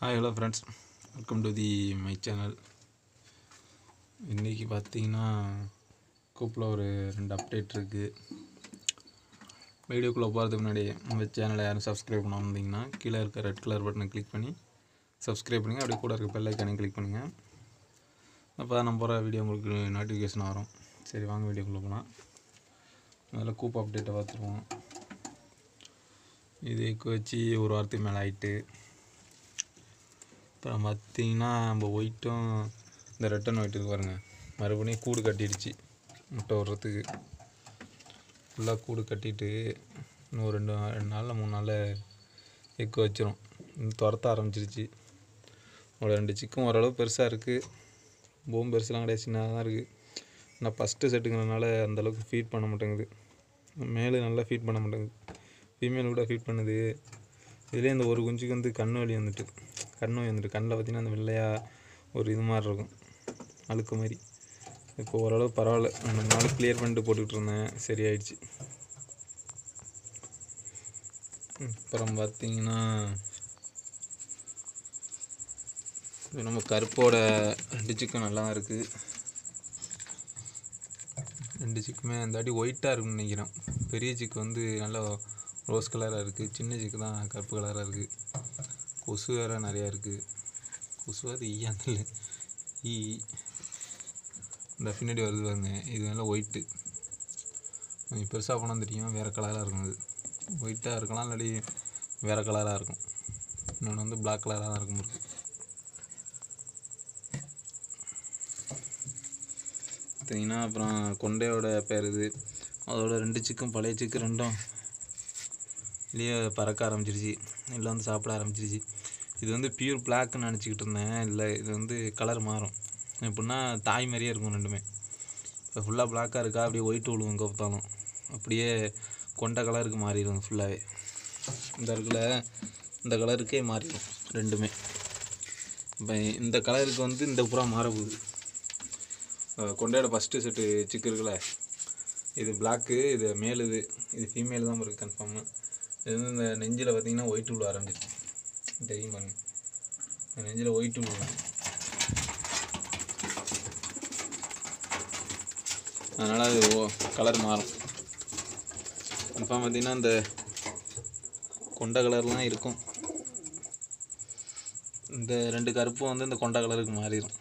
Hi hello friends welcome to the my channel இன்றைக்கி பார்த்தீங்கன்னா கூப்பில் ஒரு ரெண்டு அப்டேட் இருக்குது வீடியோக்குள்ளே போகிறதுக்கு முன்னாடி நம்ம சேனலை யாரும் சப்ஸ்கிரைப் பண்ண வந்தீங்கன்னா கீழே இருக்க ரெட் கலர் பட்டனை கிளிக் பண்ணி சப்ஸ்கிரைப் பண்ணுங்கள் அப்படியே கூட இருக்க பெல் ஐக்கானையும் கிளிக் பண்ணுங்கள் அப்போ தான் நம்ம போகிற வீடியோ உங்களுக்கு நோட்டிஃபிகேஷன் வரும். சரி வாங்க வீடியோக்குள்ளே போகலாம் முதல்ல கூப் அப்டேட்டை பார்த்துருவோம். இதுக்கு வச்சு ஒரு வாரத்துக்கு மேலே ஆகிட்டு அப்புறம் பார்த்தீங்கன்னா நம்ம ஒயிட்டும் இந்த ரெட்டன் ஒயிட் இருக்கு மறுபடியும் கூடு கட்டிடுச்சு. முட்டை விடுறதுக்கு. ஃபுல்லாக கூடு கட்டிட்டு இன்னும் ரெண்டு ரெண்டு நாளில் மூணு நாளில் எக்கு வச்சிரும். துரத்த ஆரம்பிச்சிருச்சு. ஒரு ரெண்டு சிக்கும் ஓரளவு பெருசாக இருக்குது பூம் பெருசுலாம் கிடையாது. சின்னதாக தான் இருக்குது ஆனால் ஃபஸ்ட்டு செட்டுங்கிறதுனால அந்தளவுக்கு ஃபீட் பண்ண மாட்டேங்குது. மேலே நல்லா ஃபீட் பண்ண மாட்டேங்குது. ஃபீமேல் கூட ஃபீட் பண்ணுது. இதுலேயே இந்த ஒரு குஞ்சுக்கு வந்து கண் வலி வந்துட்டு. கண் நோய் வந்துட்டு கண்ணில் பார்த்தீங்கன்னா அந்த வெள்ளையாக ஒரு இது மாதிரி இருக்கும். அழுக்கு மாதிரி. இப்போ ஓரளவு பரவாயில்ல. ரெண்டு நாள் கிளியர் பண்ணிட்டு போட்டுக்கிட்டு இருந்தேன். சரியாயிடுச்சு. அப்புறம் பார்த்தீங்கன்னா நம்ம கருப்போட ரெண்டு சிக்கன் நல்லா தான் இருக்குது ரெண்டு சிக்குமே அந்த அடி ஒயிட்டாக இருக்குன்னு நினைக்கிறேன். பெரிய சிக்கு வந்து நல்லா ரோஸ் கலராக இருக்குது சின்ன சிக்கு தான் கருப்பு கலராக இருக்குது கொசு வேறு நிறையா இருக்குது கொசு அது ஈயாந்தில் ஈ இந்த பின்னாடி வருது பாருங்க இது நல்லா ஒயிட்டு கொஞ்சம் பெருசாக போனால் தெரியும். வேறு கலராக இருக்கும் அது. ஒயிட்டாக இருக்கலாம் இல்லாட்டி வேறு கலராக இருக்கும். இன்னொன்று வந்து பிளாக் கலராக தான் இருக்கும் இருக்கு பார்த்தீங்கன்னா அப்புறம் கொண்டையோட பேர் இது. அதோட ரெண்டு சிக்கும் பழைய சிக்கு ரெண்டும் வெளியே பறக்க ஆரம்பிச்சிருச்சு. இல்லை வந்து சாப்பிட ஆரம்பிச்சிருச்சு. இது வந்து பியூர் பிளாக்னு நினச்சிக்கிட்டு இருந்தேன். இல்லை இது வந்து கலர் மாறும். எப்படின்னா தாய் மாதிரியே இருக்கும் ரெண்டுமே. இப்போ ஃபுல்லாக பிளாக்காக இருக்கா? அப்படியே ஒயிட் விழுவும் எங்கே பார்த்தாலும் அப்படியே கொண்ட கலருக்கு மாறிடும் ஃபுல்லாகவே இந்த இருக்குல்ல இந்த கலருக்கே மாறிடும் ரெண்டுமே. இப்போ இந்த கலருக்கு வந்து இந்த புறா மாற போகுது. கொண்டையோட ஃபஸ்ட்டு செட்டு சிக்கு இருக்குல்ல? இது பிளாக்கு இது மேல் இது. இது ஃபீமேல் தான் இருக்குது கன்ஃபார்மாக இது வந்து இந்த நெஞ்சில் பார்த்தீங்கன்னா ஒயிட் உள்ள ஆரம்பிச்சிருச்சு தெரியும் பாருங்க. இந்த நெஞ்சில் ஒயிட் உள்ள அதனால் அது ஓ கலர் மாறும். கன்ஃபார்ம் பார்த்தீங்கன்னா இந்த கொண்ட கலர்லாம் இருக்கும். இந்த ரெண்டு கருப்பும் வந்து இந்த கொண்ட கலருக்கு மாறிடும்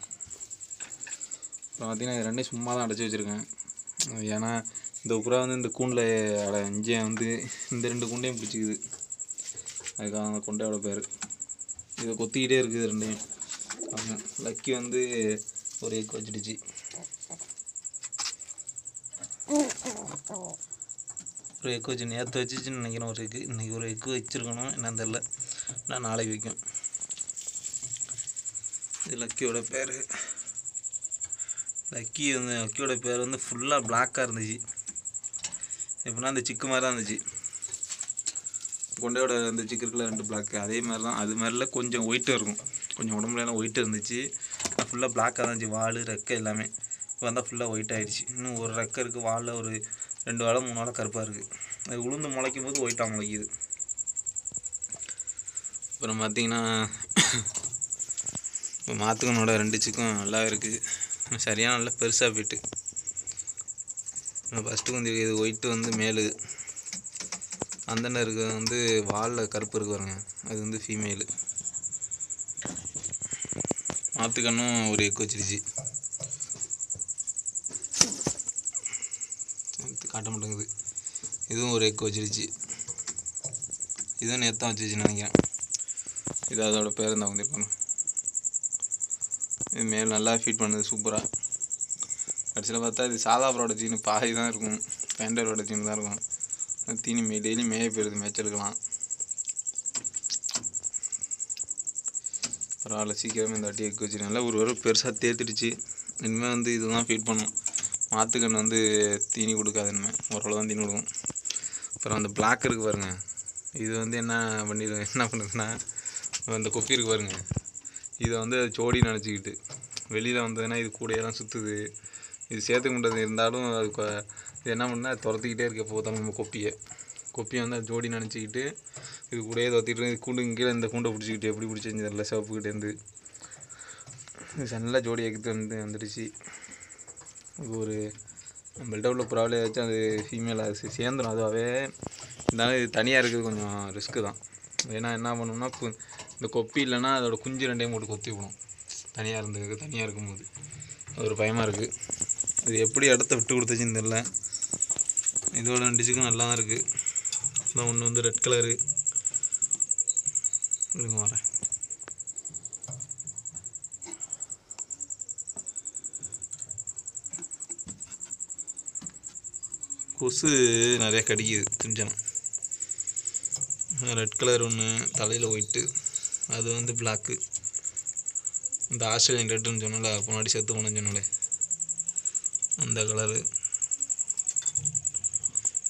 அப்புறம் பார்த்தீங்கன்னா இது ரெண்டையும் சும்மா தான் அடைச்சி வச்சுருக்கேன். ஏன்னா இந்த புறா வந்து இந்த கூண்டில் அட இங்கே வந்து இந்த ரெண்டு கூண்டையும் பிடிச்சிக்குது. அதுக்காக அந்த கொண்டையோட பேர். இதை கொத்திக்கிட்டே இருக்குது ரெண்டையும். ஆமாம் லக்கி வந்து ஒரு எக் வச்சிடுச்சு. ஒரு எக்கு வச்சு நேற்று வச்சிச்சுன்னு நினைக்கிறேன் ஒரு எக்கு இன்றைக்கி ஒரு எக்கு வச்சுருக்கணும் என்னன்னு தெரில நான் நாளைக்கு வைக்கும். இது லக்கியோட பேர். லக்கி வந்து லக்கியோட பேர் வந்து ஃபுல்லாக பிளாக்காக இருந்துச்சு. எப்படின்னா அந்த சிக்கு மாதிரி தான் இருந்துச்சு. கொண்டையோட அந்த சிக்கு இருக்குல்ல ரெண்டு பிளாக்கு அதே மாதிரி தான் அது மாதிரில கொஞ்சம் ஒயிட்டாக இருக்கும். கொஞ்சம் உடம்புலலாம் ஒயிட் இருந்துச்சு. ஃபுல்லாக பிளாக்காக தான் இருந்துச்சு. வால் ரெக்கை எல்லாமே. இப்போ வந்தால் ஃபுல்லாக ஒயிட் ஆகிடுச்சு இன்னும் ஒரு ரெக்கை இருக்குது வாலில் ஒரு ரெண்டு வாழை மூணு வாழை கருப்பாக இருக்குது அது உளுந்து முளைக்கும் போது ஒயிட்டாக முளைக்குது. அப்புறம் பார்த்தீங்கன்னா இப்போ மாத்துக்கனோட ரெண்டு சிக்கும் நல்லா இருக்குது சரியான நல்லா பெருசாக போயிட்டு. ஃபஸ்ட்டு கொஞ்சம் இது ஒயிட்டு வந்து மேலு. அந்தன இருக்க வந்து வாலில் கருப்பு இருக்கு பாருங்க. அது வந்து ஃபீமேலு மாற்றுக்கண்ணும் ஒரு எக்கு வச்சிருச்சு. காட்ட மாட்டேங்குது. இதுவும் ஒரு எக்கு வச்சிருச்சு. இதுவும் நேற்று வச்சிருச்சு வச்சிருச்சுன்னு நினைக்கிறேன். இது அதோட பேர் தான் வந்துருக்கணும் இது மேல் நல்லா ஃபீட் பண்ணுது சூப்பராக கடைசியில் பார்த்தா இது சாதா ஜீனு தீனி பாதி தான் இருக்கும். பேண்டரோட ஜீனு தான் இருக்கும். தீனி மே டெய்லி மேய போயிடுது மேய்ச்சலுக்கெல்லாம் பரவாயில்ல சீக்கிரமே இந்த வாட்டி எக் வச்சுருக்கேன்ல ஒரு வாரம் பெருசாக தேத்துடுச்சு இனிமேல் வந்து இதுதான் ஃபீட் பண்ணும் மாத்துக்கன்று வந்து தீனி கொடுக்காது இனிமேல் ஓரளவு தான் தீனி கொடுக்கும். அப்புறம் அந்த பிளாக் இருக்கு பாருங்க. இது வந்து என்ன பண்ணிடு என்ன பண்ணுதுன்னா அந்த கொப்பி இருக்கு பாருங்க. இதை வந்து அது ஜோடி நினச்சிக்கிட்டு வெளியில் வந்ததுன்னா இது கூடையெல்லாம் சுற்றுது இது சேர்த்துக்க முடியாது. இருந்தாலும் அது கொ- இது என்ன பண்ணால் துரத்திக்கிட்டே இருக்க போதும் நம்ம கொப்பியை. கொப்பியை வந்து அது ஜோடி நினச்சிக்கிட்டு இது கூடயே துரத்திட்டு இது கூண்டு கீழே இந்த கூண்டை பிடிச்சிக்கிட்டு எப்படி பிடிச்சிருந்து தெரியல சிவப்புக்கிட்டேருந்து நல்லா ஜோடி ஜோடியாக்கிட்டு வந்து வந்துடுச்சு. இது ஒரு நம்மள்ட்ட உள்ள ப்ராப்ளம் ஏதாச்சும் அது ஃபீமேலாக சேர்ந்துடும் அதுவாகவே இருந்தாலும் இது தனியாக இருக்கிறது கொஞ்சம் ரிஸ்க்கு தான். ஏன்னா என்ன பண்ணணும்னா இந்த கொப்பி இல்லைன்னா அதோடய குஞ்சு ரெண்டையும் போட்டு கொத்தி விடும். தனியாக இருந்ததுக்கு தனியாக இருக்கும்போது. ஒரு பயமாக இருக்குது இது எப்படி இடத்த விட்டு கொடுத்துச்சுன்னு தெரில இதோட டிஜுக்கும் நல்லா தான் இருக்குது அதான் ஒன்று வந்து ரெட் கலரு இருங்க வரேன். கொசு நிறையா கடிக்குது துஞ்சனம் ரெட் கலர் ஒன்று தலையில் ஒயிட்டு அது வந்து பிளாக்கு இந்த ஆஸ்திரேலியன் ரெட்டுன்னு சொன்னல முன்னாடி செத்து போனேன்னு சொன்னல அந்த கலரு.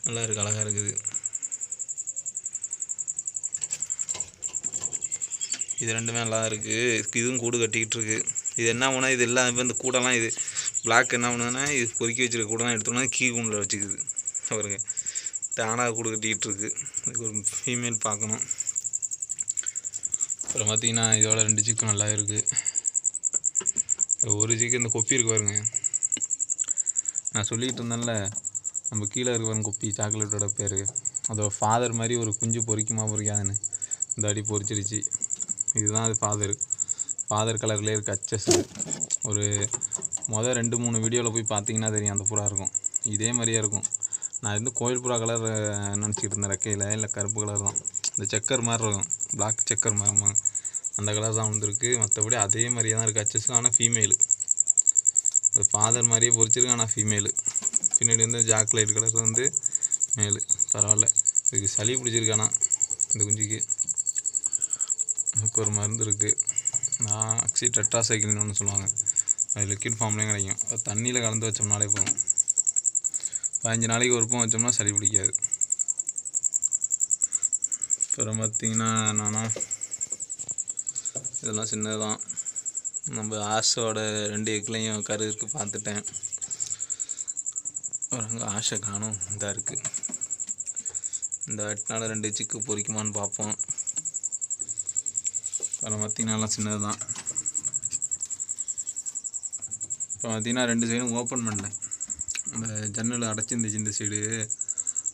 நல்லா இருக்குது அழகாக இருக்குது. இது ரெண்டுமே நல்லா இருக்குது இதுவும் கூடு கட்டிக்கிட்டு இருக்குது இது என்ன பண்ணா இது எல்லாம் இப்போ இந்த கூடெல்லாம் இது பிளாக் என்ன பண்ணுதுன்னா இது பொறுக்கி வச்சுருக்க கூடலாம் எடுத்தோம்னா கீ கூண்டில் வச்சுக்குது. அவருங்க தானாக கூடு கட்டிக்கிட்டு இருக்குது இதுக்கு ஒரு ஃபீமேல் பார்க்கணும். அப்புறம் பார்த்தீங்கன்னா இதோட ரெண்டு சிக்கன் நல்லா இருக்குது ஒரு சிக்கன் இந்த கொப்பி இருக்கு பாருங்க. நான் சொல்லிகிட்டு இருந்தேன்ல நம்ம கீழே இருக்கிறவன் குப்பி சாக்லேட்டோட பேர். அதோட ஃபாதர் மாதிரி ஒரு குஞ்சு பொறிக்குமா பொறிக்காதுன்னு. இந்த அடி பொறிச்சிருச்சு. இதுதான் அது ஃபாதர் ஃபாதர் கலர்லேயே இருக்க அச்சஸ் ஒரு மொதல் ரெண்டு மூணு வீடியோவில் போய் பார்த்தீங்கன்னா தெரியும் அந்த புறா இருக்கும். இதே மாதிரியே இருக்கும். நான் வந்து கோயில் புறா கலர் நினச்சிக்கிட்டு இருந்தேன் ரெக்கையில். இல்லை கருப்பு கலர் தான். இந்த செக்கர் மாதிரி இருக்கும். பிளாக் செக்கர் மாதிரி அந்த கலர் தான் வந்திருக்கு. மற்றபடி அதே மாதிரியே தான் இருக்குது அச்சஸ் ஆனால் ஃபீமேலு ஒரு ஃபாதர் மாதிரியே பொறிச்சிருக்கு ஆனால் ஃபீமேலு பின்னாடி வந்து ஜாக்லேட் கலர் வந்து மேலு பரவாயில்ல. இதுக்கு சளி பிடிச்சிருக்கானா? இந்த குஞ்சுக்கு. அதுக்கு ஒரு மருந்து இருக்குது நான் ஆக்சி டெட்ராசைக்கிள்னு ஒன்று சொல்லுவாங்க. அது லிக்விட் ஃபார்ம்லேயும் கிடைக்கும். அது தண்ணியில் கலந்து வச்சோம்னாலே போதும். பதினஞ்சு நாளைக்கு ஒரு பம் வச்சோம்னா சளி பிடிக்காது. அப்புறம் பார்த்தீங்கன்னா என்னன்னா இதெல்லாம் சின்னதுதான். நம்ம ஆஷோட ரெண்டு எக்லையும் கருக்கு பார்த்துட்டேன். அங்கே ஆஷை காணும் இதாக இருக்குது இந்த வெட்டினால ரெண்டு சிக்கு பொறிக்குமான்னு பார்ப்போம். அப்புறம் பார்த்தீங்கன்னா எல்லாம் சின்னது தான் இப்போ பார்த்தீங்கன்னா ரெண்டு சைடும் ஓப்பன் பண்ணிட்டேன் அந்த ஜன்னல் அடைச்சிருந்துச்சு இந்த சைடு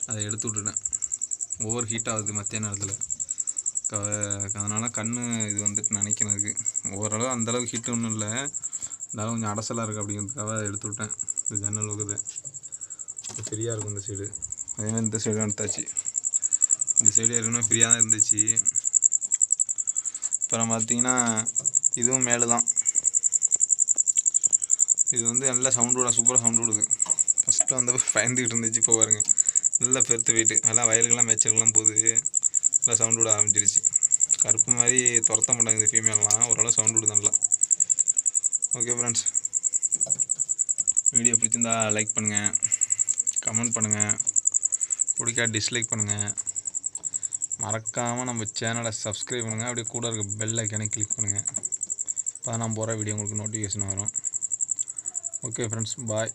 அதை எடுத்து விட்டுட்டேன். ஓவர் ஹீட் ஆகுது மத்திய நேரத்தில். க அதனால் கண் இது வந்துட்டு நினைக்கிறதுக்கு ஓரளவு அந்தளவுக்கு ஹிட் ஒன்றும் இல்லை. இருந்தாலும் கொஞ்சம் அடசலாக இருக்குது அப்படிங்கிறதுக்காக எடுத்து விட்டேன். இந்த ஜன்னல் இருக்குது ஃப்ரீயாக இருக்கும் இந்த சைடு அதேமாதிரி இந்த சைடும் எடுத்தாச்சு. இந்த சைடு ஏற்கனவே ஃப்ரீயாக தான் இருந்துச்சு. அப்புறம் பார்த்தீங்கன்னா இதுவும் மேலே தான் இது வந்து நல்லா சவுண்டு விட சூப்பராக சவுண்டு விடுது ஃபஸ்ட்டு வந்தப்போ பயந்துக்கிட்டு இருந்துச்சு இப்போ பாருங்க. நல்லா பெருத்து போயிட்டு. நல்லா வயலுக்கெல்லாம் மேய்ச்சலுக்கெல்லாம் போகுது. நல்லா சவுண்டு விட ஆரம்பிச்சிருச்சு. கருப்பு மாதிரி துரத்த மாட்டாங்க ஃபீமேல்லாம் ஓரளவு சவுண்டு விடுது நல்லா. ஓகே ஃப்ரெண்ட்ஸ் வீடியோ பிடிச்சிருந்தா லைக் பண்ணுங்கள் கமெண்ட் பண்ணுங்கள் பிடிக்கா டிஸ்லைக் பண்ணுங்கள் மறக்காமல் நம்ம சேனலை சப்ஸ்கிரைப் பண்ணுங்கள் அப்படியே கூட இருக்க பெல் ஐக்கானே கிளிக் பண்ணுங்கள் இப்போ நான் போகிற வீடியோ உங்களுக்கு நோட்டிஃபிகேஷன் வரும். Okay friends bye